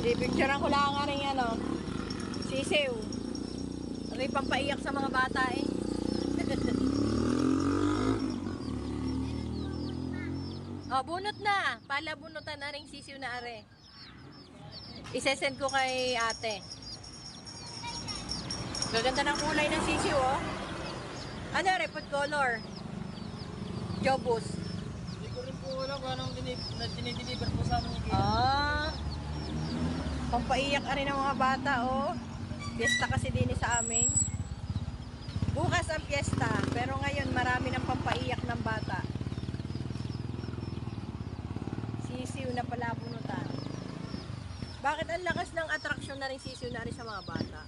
I-picturean ko lang nga rin ano. Sisiw. Ano yung pampaiyak sa mga bata eh. oh, bunot na. Pala bunutan na rin sisiw na are. Isesend ko kay ate. Gaganda ng kulay ng sisiw oh. Ano re, food color? Jobus. Hindi ko rin po alam kung anong dinideliver po sa amin. Pampaiyak ka rin ng mga bata, oh. Fiesta kasi din sa amin. Bukas ang fiesta, pero ngayon marami ng pampaiyak ng bata. Sisiw na pala bunutan. Bakit ang lakas ng atraksyon na rin sisiw na rin sa mga bata?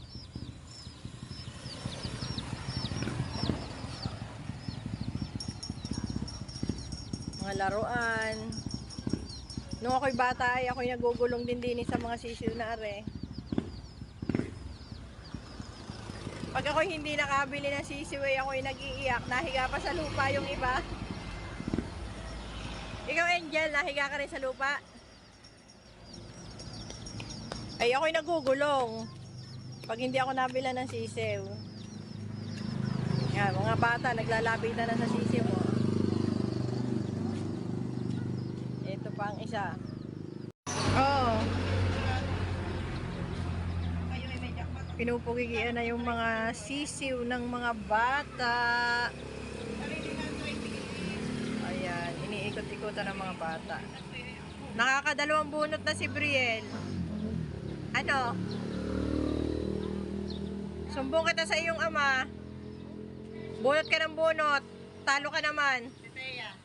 Mga laruan. Nung ako'y bata ay ako'y nagugulong din din sa mga sisiw na are. Pag ako'y hindi nakabili ng sisiw ay ako'y nag-iiyak. Nahiga pa sa lupa yung iba. Ikaw Angel, nahiga ka rin sa lupa? Ay ako'y nagugulong. Pag hindi ako nabila ng sisiw. Yan, mga bata naglalapitan na sa sisiw mo. Ito pa ang isa. Oh. Pinupugigian na yung mga sisiw ng mga bata. Ayan, iniikot-ikotan ng mga bata. Nakakadalawang bunot na si Briel. Ano? Sumbong kita sa iyong ama. Bunot ka ng bunot. Talo ka naman. Si Teya.